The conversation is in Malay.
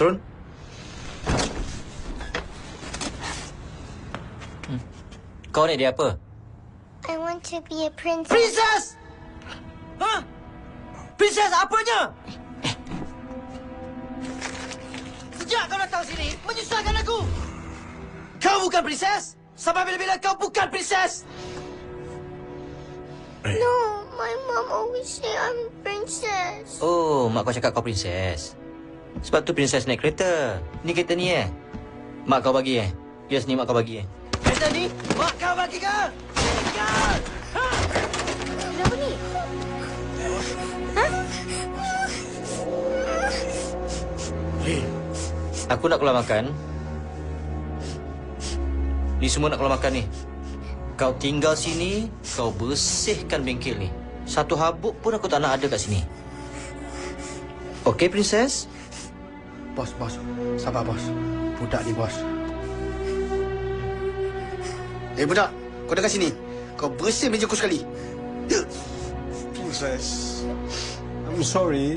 Turun. Kau ni dia apa? I want to be a princess. Princess! Ha? Princess apanya? Sejak kau datang sini, menyusahkan aku. Kau bukan princess. Sampai bila-bila kau bukan princess. No, my mom always say I'm princess. Oh, mak kau cakap kau princess. Sebab tu princess naik kereta. Ni kereta ni eh. Mak kau bagi eh. Yes, ni mak kau bagi eh. Kereta ni, mak kau bagi ke? Tinggal! Ha? Kenapa ni? Aku nak keluar makan. Ni semua nak keluar makan ni. Kau tinggal sini, kau bersihkan bengkel ni. Satu habuk pun aku tak nak ada kat sini. Okey, princess? Bos, bos. Sabar, bos. Budak ni, bos. Eh, budak. Kau dekat sini. Kau bersih meja aku sekali. Princess, I'm sorry.